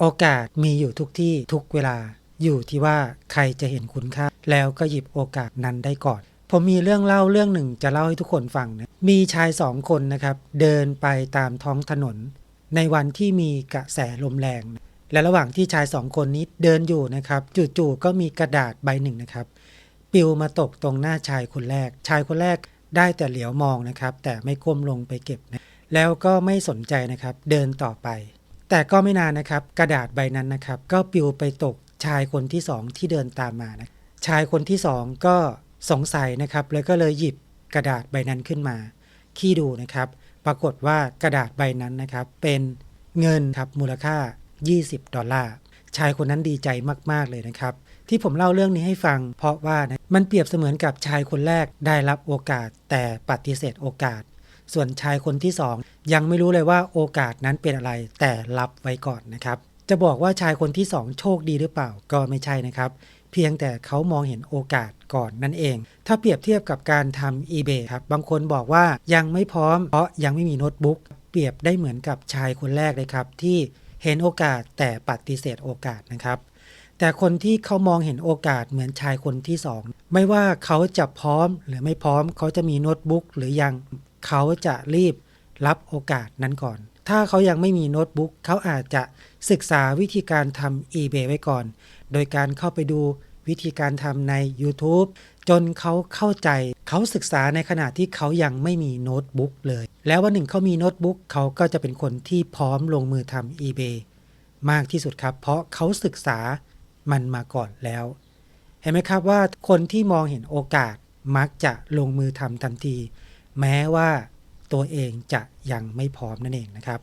โอกาสมีอยู่ทุกที่ทุกเวลา อยู่ที่ว่าใครจะเห็นคุณค่า แล้วก็หยิบโอกาสนั้นได้ก่อน ผมมีเรื่องเล่าเรื่องหนึ่งจะเล่าให้ทุกคนฟังนะมีชายสองคนนะครับ เดินไปตามท้องถนน ในวันที่มีกระแสลมแรง และระหว่างที่ชายสองคนนี้เดินอยู่นะครับ จู่ๆก็มีกระดาษใบหนึ่งนะครับปิวมาตกตรงหน้าชายคนแรก ชายคนแรกได้แต่เหลียวมองนะครับ แต่ไม่ก้มลงไปเก็บนะแล้วก็ไม่สนใจนะครับ เดินต่อไป แต่ก็ไม่นานนะครับ กระดาษใบนั้นนะครับ ก็ปลิวไปตกชายคนที่สองที่เดินตามมานะชายคนที่สองก็สงสัยนะครับ แล้วก็เลยหยิบกระดาษใบนั้นขึ้นมา ขี้ดูนะครับ ปรากฏว่ากระดาษใบนั้นนะครับ เป็นเงินครับมูลค่า 20 ดอลลาร์ ชายคนนั้นดีใจมาก ๆ เลยนะครับ ที่ผมเล่าเรื่องนี้ให้ฟัง เพราะว่านะมันเปรียบเสมือนกับชายคนแรกได้รับโอกาสแต่ปฏิเสธโอกาส ส่วนชายคนที่สองยังไม่รู้เลยว่าโอกาสนั้นเป็นอะไร แต่รับไว้ก่อนนะครับจะบอกว่าชายคนที่สองโชคดีหรือเปล่าก็ไม่ใช่นะครับ เพียงแต่เขามองเห็นโอกาสก่อนนั่นเอง ถ้าเปรียบเทียบกับการทำ eBay ครับบางคนบอกว่ายังไม่พร้อมเพราะยังไม่มีโน้ตบุ๊กเปรียบได้เหมือนกับชายคนแรกเลยครับ ที่เห็นโอกาสแต่ปฏิเสธโอกาสนะครับแต่คนที่เขามองเห็นโอกาสเหมือนชายคนที่สองไม่ว่าเขาจะพร้อมหรือไม่พร้อม เขาจะมีโน้ตบุ๊กหรือยัง เขาจะรีบรับโอกาสนั้นก่อน ถ้าเขายังไม่มีโน้ตบุ๊กเขาอาจจะศึกษาวิธีการทำ eBay ไว้ก่อน โดยการเข้าไปดูวิธีการทำใน YouTube จนเขาเข้าใจเขาศึกษาในขณะที่เขายังไม่มีโน้ตบุ๊กเลย แล้ววันหนึ่งเขามีโน้ตบุ๊กเขาก็จะเป็นคนที่พร้อมลงมือทำ eBay มากที่สุดครับ เพราะเขาศึกษามันมาก่อนแล้ว เห็นไหมครับว่าคนที่มองเห็นโอกาสมักจะลงมือทำทันที แม้ว่าตัวเองจะยังไม่พร้อมนั่นเองนะครับ